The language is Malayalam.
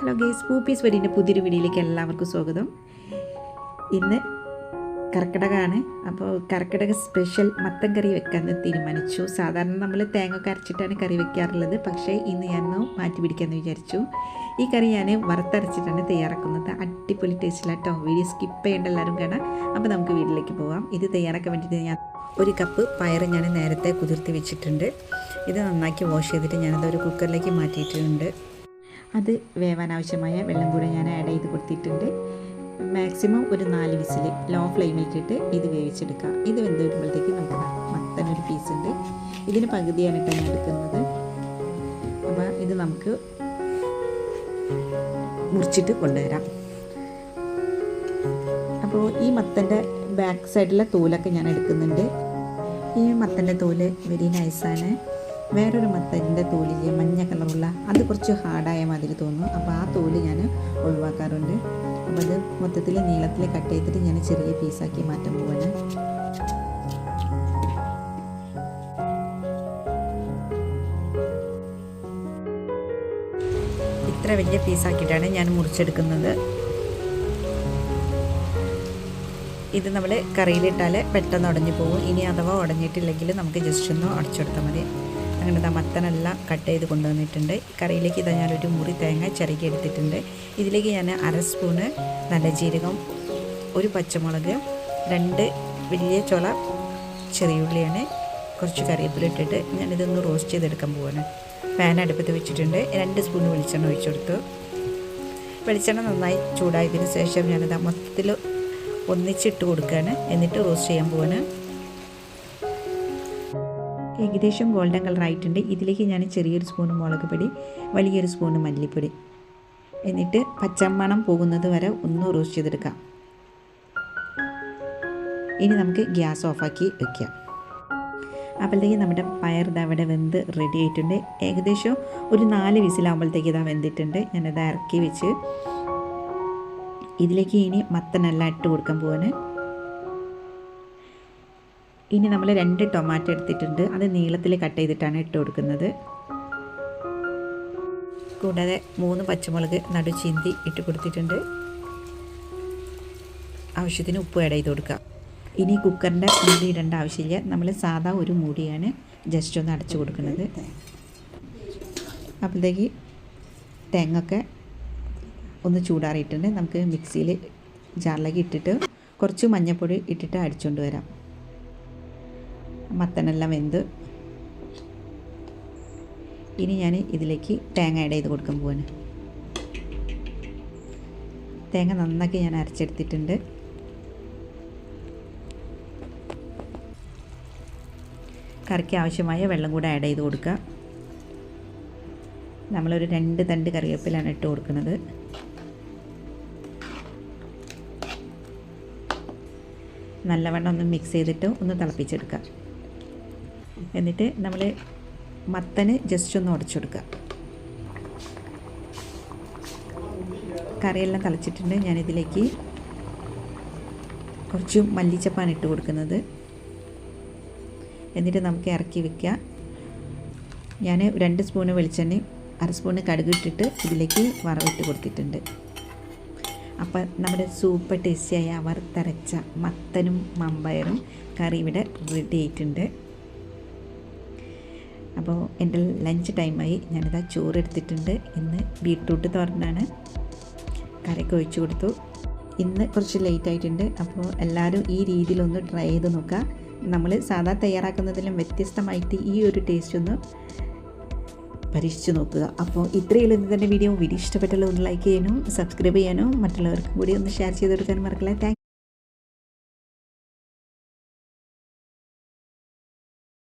ഹലോ ഗേസ് പൂപ്പീസ് വരീന്റെ പുതിയൊരു വീഡിയോയിലേക്ക് എല്ലാവർക്കും സ്വാഗതം. ഇന്ന് കർക്കിടകമാണ്. അപ്പോൾ കർക്കിടക സ്പെഷ്യൽ മത്തൻ കറി വെക്കാമെന്ന് തീരുമാനിച്ചു. സാധാരണ നമ്മൾ തേങ്ങ കരച്ചിട്ടാണ് കറി വെക്കാറുള്ളത്. പക്ഷേ ഇന്ന് ഞാനൊന്ന് മാറ്റി പിടിക്കാമെന്ന് വിചാരിച്ചു. ഈ കറി ഞാൻ വറുത്തരച്ചിട്ടാണ് തയ്യാറാക്കുന്നത്. അടിപൊളി ടേസ്റ്റിലാട്ടോ വീഡിയോ സ്കിപ്പ് ചെയ്യേണ്ട എല്ലാവരും കാണാം. അപ്പോൾ നമുക്ക് വീട്ടിലേക്ക് പോകാം ഇത് തയ്യാറാക്കാൻ വേണ്ടിയിട്ട് ഞാൻ ഒരു കപ്പ് പയർ ഞാൻ നേരത്തെ കുതിർത്തി വെച്ചിട്ടുണ്ട്. ഇത് നന്നാക്കി വാഷ് ചെയ്തിട്ട് ഞാനത് ഒരു കുക്കറിലേക്ക് മാറ്റിയിട്ടുണ്ട്. അത് വേവാൻ ആവശ്യമായ വെള്ളം കൂടെ ഞാൻ ആഡ് ചെയ്ത് കൊടുത്തിട്ടുണ്ട്. മാക്സിമം ഒരു നാല് വിസിൽ ലോ ഫ്ലെയിമിലിട്ടിട്ട് ഇത് വേവിച്ചെടുക്കുക ഇത് വെന്ത് വരുമ്പോഴത്തേക്ക് നമുക്ക് മത്തനൊരു പീസ് ഉണ്ട്. ഇതിന് പകുതിയാണ് കേട്ടോ ഞാൻ എടുക്കുന്നത്. അപ്പോൾ ഇത് നമുക്ക് മുറിച്ചിട്ട് കൊണ്ടുവരാം. അപ്പോൾ ഈ മത്തന്റെ ബാക്ക് സൈഡിലെ തോലൊക്കെ ഞാൻ എടുക്കുന്നുണ്ട്. ഈ മത്തന്റെ തോൽ വെരി നൈസാണ് വേറൊരു മത്തന്റെ തോലില്ലേ മഞ്ഞ കളറുള്ള അത് കുറച്ച് ഹാർഡായ മാതിരി തോന്നും അപ്പോൾ ആ തോൽ ഞാൻ ഒഴിവാക്കാറുണ്ട്. അപ്പോൾ അത് മൊത്തത്തിൽ നീളത്തിൽ കട്ട് ചെയ്തിട്ട് ഞാൻ ചെറിയ പീസാക്കി മാറ്റാൻ പോവാണ്. ഇത്ര വലിയ പീസാക്കിയിട്ടാണ് ഞാൻ മുറിച്ചെടുക്കുന്നത്. ഇത് നമ്മൾ കറിയിലിട്ടാൽ പെട്ടെന്ന് ഉടഞ്ഞു പോകും. ഇനി അഥവാ ഉടഞ്ഞിട്ടില്ലെങ്കിൽ നമുക്ക് ജസ്റ്റ് ഒന്ന് ഉടച്ചെടുത്താൽ മതി. അങ്ങനെ ഇതാ മത്തനെല്ലാം കട്ട് ചെയ്ത് കൊണ്ടുവന്നിട്ടുണ്ട്. കറിയിലേക്ക് ഇതാ ഞാനൊരു മുറി തേങ്ങ ചിരകി എടുത്തിട്ടുണ്ട്. ഇതിലേക്ക് ഞാൻ അര സ്പൂണ് നല്ല ജീരകം ഒരു പച്ചമുളക് രണ്ട് വലിയ ചുള ചെറിയുള്ളിയാണ് കുറച്ച് കറിവേപ്പില ഇട്ടിട്ട് ഞാനിതൊന്ന് റോസ്റ്റ് ചെയ്തെടുക്കാൻ പോവാണ്. പാൻ അടുപ്പത്ത് വെച്ചിട്ടുണ്ട്. രണ്ട് സ്പൂൺ വെളിച്ചെണ്ണ ഒഴിച്ചു കൊടുത്തു. വെളിച്ചെണ്ണ നന്നായി ചൂടായതിന് ശേഷം ഞാനിത് മൊത്തത്തിൽ ഒന്നിച്ചിട്ട് കൊടുക്കുകയാണ് എന്നിട്ട് റോസ്റ്റ് ചെയ്യാൻ പോവാണ്. ഏകദേശം ഗോൾഡൻ കളർ ആയിട്ടുണ്ട്. ഇതിലേക്ക് ഞാൻ ചെറിയൊരു സ്പൂൺ മുളക് പൊടി വലിയൊരു സ്പൂൺ മല്ലിപ്പൊടി. എന്നിട്ട് പച്ചമണം പോകുന്നത് വരെ ഒന്ന് റോസ്റ്റ് ചെയ്തെടുക്കാം. ഇനി നമുക്ക് ഗ്യാസ് ഓഫാക്കി വെക്കാം. അപ്പോഴത്തേക്ക് നമ്മുടെ പയർ ഇതാ അവിടെ വെന്ത് റെഡി ആയിട്ടുണ്ട്. ഏകദേശം ഒരു നാല് വിസിലാകുമ്പോഴത്തേക്ക് ഇതാ വെന്തിട്ടുണ്ട്. ഞാനത് ഇറക്കി വെച്ച് ഇതിലേക്ക് ഇനി മത്തനെല്ലാം ഇട്ട് കൊടുക്കാൻ പോവാണ്. ഇനി നമ്മൾ രണ്ട് ടൊമാറ്റോ എടുത്തിട്ടുണ്ട്. അത് നീളത്തിൽ കട്ട് ചെയ്തിട്ടാണ് ഇട്ട് കൊടുക്കുന്നത്. കൂടാതെ മൂന്ന് പച്ചമുളക് നടു ചീന്തി ഇട്ട് കൊടുത്തിട്ടുണ്ട്. ആവശ്യത്തിന് ഉപ്പ് ആഡ് ചെയ്ത് കൊടുക്കുക ഇനി കുക്കറിന്റെ മൂടി ഇടേണ്ട ആവശ്യമില്ല. നമ്മൾ സാധാ ഒരു മൂടിയാണ് ജസ്റ്റ് ഒന്ന് അടച്ചു കൊടുക്കുന്നത്. അപ്പോഴത്തേക്ക് തേങ്ങൊക്കെ ഒന്ന് ചൂടാറിയിട്ടുണ്ട്. നമുക്ക് മിക്സിയിൽ ജാറിലേക്ക് ഇട്ടിട്ട് കുറച്ച് മഞ്ഞൾപ്പൊടി ഇട്ടിട്ട് അടിച്ചുകൊണ്ട് വരാം. മത്തനെല്ലാം വെന്ത്. ഇനി ഞാൻ ഇതിലേക്ക് തേങ്ങ ആഡ് ചെയ്ത് കൊടുക്കാൻ പോവാണ്. തേങ്ങ നന്നാക്കി ഞാൻ അരച്ചെടുത്തിട്ടുണ്ട്. കറിക്ക് ആവശ്യമായ വെള്ളം കൂടെ ആഡ് ചെയ്ത് കൊടുക്കുക. നമ്മളൊരു രണ്ട് തണ്ട് കറിവേപ്പിലാണ് ഇട്ട് കൊടുക്കുന്നത്. നല്ലവണ്ണം ഒന്ന് മിക്സ് ചെയ്തിട്ട് ഒന്ന് തിളപ്പിച്ചെടുക്കുക. എന്നിട്ട് നമ്മൾ മത്തന് ജസ്റ്റ് ഒന്ന് ഉടച്ചെടുക്കുക കറിയെല്ലാം തിളച്ചിട്ടുണ്ട്. ഞാനിതിലേക്ക് കുറച്ച് മല്ലിച്ചപ്പാണ് ഇട്ട് കൊടുക്കുന്നത്. എന്നിട്ട് നമുക്ക് ഇറക്കി വെക്കാം. ഞാൻ രണ്ട് സ്പൂണ് വെളിച്ചെണ്ണ അര സ്പൂണ് കടുക് ഇട്ടിട്ട് ഇതിലേക്ക് വറവിട്ട് കൊടുത്തിട്ടുണ്ട്. അപ്പോൾ നമ്മുടെ സൂപ്പർ ടേസ്റ്റിയായ തരച്ച മത്തനും മമ്പയറും കറി ഇവിടെ റെഡി ആയിട്ടുണ്ട്. അപ്പോൾ എന്റെ ലഞ്ച് ടൈമായി ഞാനിതാ ചോറ് എടുത്തിട്ടുണ്ട് ഇന്ന് ബീട്രൂട്ട് തോരനാണ്. കറിയൊക്കെ ഒഴിച്ചു കൊടുത്തു. ഇന്ന് കുറച്ച് ലേറ്റ് ആയിട്ടുണ്ട്. അപ്പോൾ എല്ലാവരും ഈ രീതിയിലൊന്ന് ട്രൈ ചെയ്ത് നോക്കുക. നമ്മൾ സാധാ തയ്യാറാക്കുന്നതിലും വ്യത്യസ്തമായിട്ട് ഈ ഒരു ടേസ്റ്റ് ഒന്ന് പരീക്ഷിച്ച് നോക്കുക. അപ്പോൾ ഇത്രയുള്ള ഇന്ന് തന്നെ വീഡിയോ വീഡിയോ ഇഷ്ടപ്പെട്ടുള്ള ഒന്ന് ലൈക്ക് ചെയ്യാനും സബ്സ്ക്രൈബ് ചെയ്യാനും മറ്റുള്ളവർക്കും കൂടി ഒന്ന് ഷെയർ ചെയ്ത് കൊടുക്കാനും മറക്കില്ല. താങ്ക്